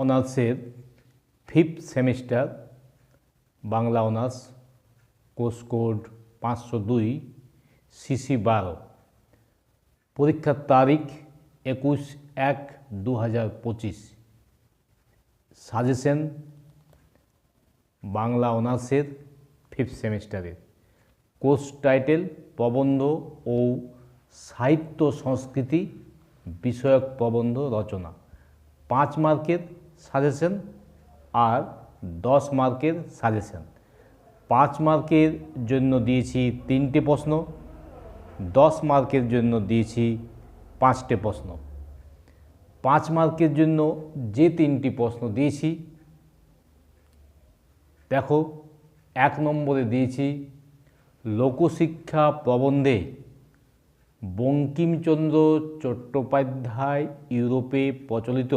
অনার্সের fifth semester Bangla honours, course code পাঁচশো দুই, সিসি বারো। পরীক্ষার তারিখ একুশ এক দু হাজার পঁচিশ। সাজেশন, বাংলা অনার্সের ফিফথ সেমিস্টারের কোর্স টাইটেল, প্রবন্ধ ও সাহিত্য সংস্কৃতি বিষয়ক প্রবন্ধ রচনা। পাঁচ মার্কের সাজেশন আর দশ মার্কের সাজেশন। পাঁচ মার্কের জন্য দিয়েছি তিনটে প্রশ্ন, দশ মার্কের জন্য দিয়েছি পাঁচটে প্রশ্ন। পাঁচ মার্কের জন্য যে তিনটি প্রশ্ন দিয়েছি, দেখো, এক নম্বরে দিয়েছি, লোকশিক্ষা প্রবন্ধে বঙ্কিমচন্দ্র চট্টোপাধ্যায় ইউরোপে প্রচলিত।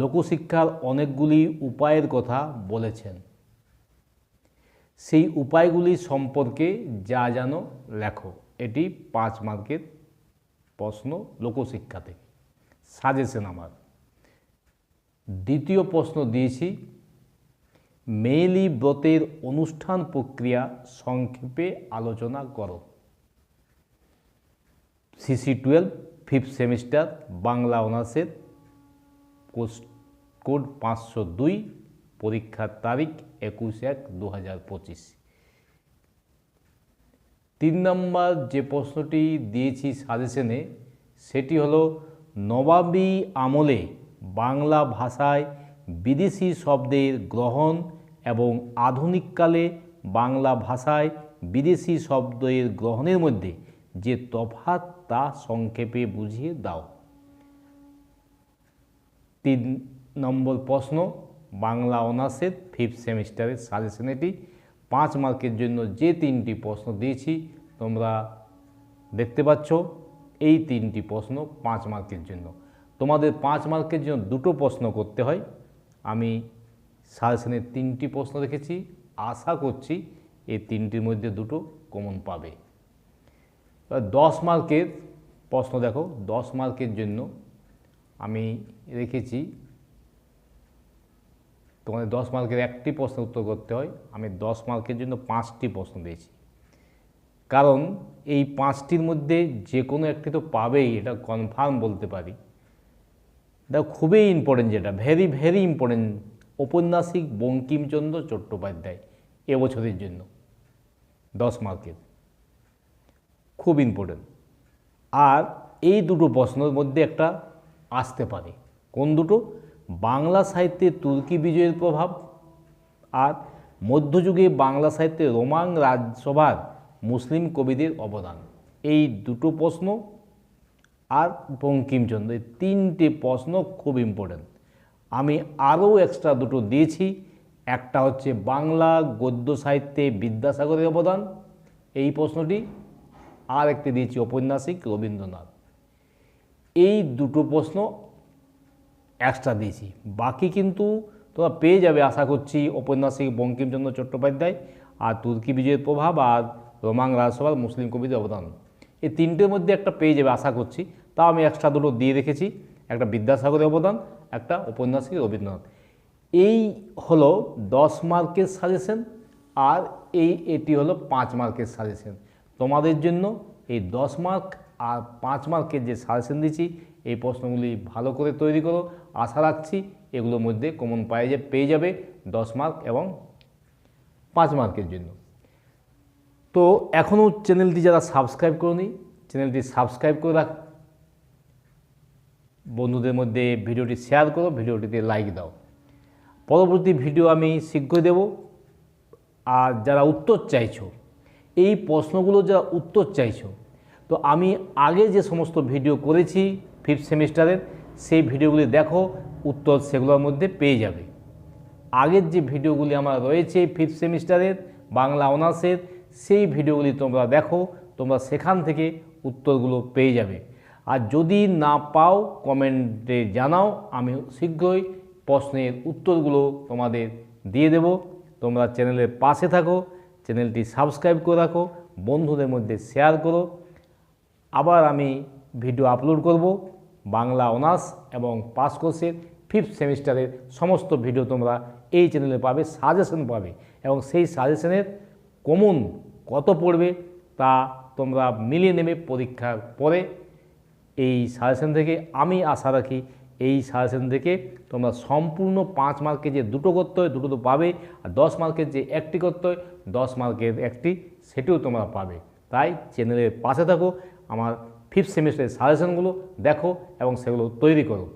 লোকশিক্ষার অনেকগুলি উপায়ের কথা বলেছেন। সেই উপায়গুলি সম্পর্কে যা জানো লেখো, এটি পাঁচ মার্কের প্রশ্ন লোকশিক্ষা থেকে। সাজেশন আমার। দ্বিতীয় প্রশ্ন দিয়েছি মেয়েলি ব্রতের অনুষ্ঠান প্রক্রিয়া সংক্ষেপে আলোচনা করো। CC twelve, fifth semester, Bangla অনার্সের কোড পাঁচশো দুই, পরীক্ষার তারিখ একুশ এক দু হাজার পঁচিশ। তিন নম্বর যে প্রশ্নটি দিয়েছি সাজেশনে, সেটি হলো, নবাবী আমলে বাংলা ভাষায় বিদেশি শব্দের গ্রহণ এবং আধুনিককালে বাংলা ভাষায় বিদেশি শব্দের গ্রহণের মধ্যে যে তফাৎ তা সংক্ষেপে বুঝিয়ে দাও। তিন নম্বর প্রশ্ন, বাংলা অনার্সের ফিফথ সেমিস্টারের সাজেশন এটি। পাঁচ মার্কের জন্য যে তিনটি প্রশ্ন দিয়েছি, তোমরা দেখতে পাচ্ছ এই তিনটি প্রশ্ন পাঁচ মার্কের জন্য। তোমাদের পাঁচ মার্কের জন্য দুটো প্রশ্ন করতে হয়। আমি সাজেশনের তিনটি প্রশ্ন রেখেছি। আশা করছি এই তিনটির মধ্যে দুটো কমন পাবে। দশ মার্কের প্রশ্ন দেখো। দশ মার্কের জন্য আমি রেখেছি। তোমাদের দশ মার্কের একটি প্রশ্ন উত্তর করতে হয়। আমি দশ মার্কের জন্য পাঁচটি প্রশ্ন দিয়েছি। কারণ এই পাঁচটির মধ্যে যে কোনো একটি তো পাবেই, এটা কনফার্ম বলতে পারি। দেখো খুবই ইম্পর্টেন্ট যেটা ভেরি ভেরি ইম্পর্টেন্ট ঔপন্যাসিক বঙ্কিমচন্দ্র চট্টোপাধ্যায় এবছরের জন্য দশ মার্কের। খুব ইম্পর্টেন্ট আর এই দুটো প্রশ্নের মধ্যে একটা আসতে পারে। কোন দুটো? বাংলা সাহিত্যে তুর্কি বিজয়ের প্রভাব আর মধ্যযুগে বাংলা সাহিত্যে রোমান রাজসভার মুসলিম কবিদের অবদান। এই দুটো প্রশ্ন আর বঙ্কিমচন্দ্র, এই তিনটে প্রশ্ন খুব ইম্পর্টেন্ট আমি আরও এক্সট্রা দুটো দিয়েছি। একটা হচ্ছে বাংলা গদ্য সাহিত্যে বিদ্যাসাগরের অবদান, এই প্রশ্নটি। আর একটি দিয়েছি ঔপন্যাসিক রবীন্দ্রনাথ। এই দুটো প্রশ্ন এক্সট্রা দিয়েছি। বাকি কিন্তু তোমরা পেয়ে যাবে, আশা করছি, ঔপন্যাসিক বঙ্কিমচন্দ্র চট্টোপাধ্যায় আর তুর্কি বিজয়ের প্রভাব আর রোমাং রাজসভার মুসলিম কবিদের অবদান। এই তিনটের মধ্যে একটা পেয়ে যাবে, আশা করছি। তাও আমি এক্সট্রা দুটো দিয়ে রেখেছি। একটা বিদ্যাসাগরের অবদান, একটা ঔপন্যাসিক রবীন্দ্রনাথ। এই হলো দশ মার্কের সাজেশন আর এই এটি হলো পাঁচ মার্কের সাজেশন তোমাদের জন্য এই দশ মার্ক আর পাঁচ মার্কের যে সাজেশন দিচ্ছি, এই প্রশ্নগুলি ভালো করে তৈরি করো। আশা রাখছি এগুলোর মধ্যে কমন পায়ে যে পেয়ে যাবে দশ মার্ক এবং পাঁচ মার্কের জন্য। তো এখনও চ্যানেলটি যারা সাবস্ক্রাইব করনি, চ্যানেলটি সাবস্ক্রাইব করে রাখ। বন্ধুদের মধ্যে ভিডিওটি শেয়ার করো, ভিডিওটিতে লাইক দাও। পরবর্তী ভিডিও আমি শীঘ্রই দেব। আর যারা উত্তর চাইছো, এই প্রশ্নগুলো যারা উত্তর চাইছো তো আমি আগে যে সমস্ত ভিডিও করেছি ফিফথ সেমিস্টারের, সেই ভিডিওগুলি দেখো, উত্তর সেগুলোর মধ্যে পেয়ে যাবে। আগের যে ভিডিওগুলি আমার রয়েছে ফিফথ সেমিস্টারের, বাংলা অনার্সের, সেই ভিডিওগুলি তোমরা দেখো, তোমরা সেখান থেকে উত্তরগুলো পেয়ে যাবে। আর যদি না পাও, কমেন্টে জানাও, আমি শীঘ্রই প্রশ্নের উত্তরগুলো তোমাদের দিয়ে দেব। তোমরা চ্যানেলের পাশে থাকো, চ্যানেলটি সাবস্ক্রাইব করে রাখো, বন্ধুদের মধ্যে শেয়ার করো আবার আমি ভিডিও আপলোড করব বাংলা অনার্স এবং পাস কোর্সের ফিফথ সেমিস্টারের সমস্ত ভিডিও তোমরা এই চ্যানেলে পাবে সাজেশন পাবে এবং সেই সাজেশনের কমন কত পড়বে তা তোমরা মিলিয়ে নেবে পরীক্ষার পরে। এই সাজেশন থেকে আমি আশা রাখি এই সাজেশন থেকে তোমরা সম্পূর্ণ পাঁচ মার্কের যে দুটো করতে হয়, দুটো তো পাবে আর দশ মার্কের যে একটি করতে হয়, দশ মার্কের একটি সেটিও তোমরা পাবে। তাই চ্যানেলের পাশে থাকো আমার ফিফথ সেমিস্টারের সাজেশনগুলো দেখো এবং সেগুলো তৈরি করো।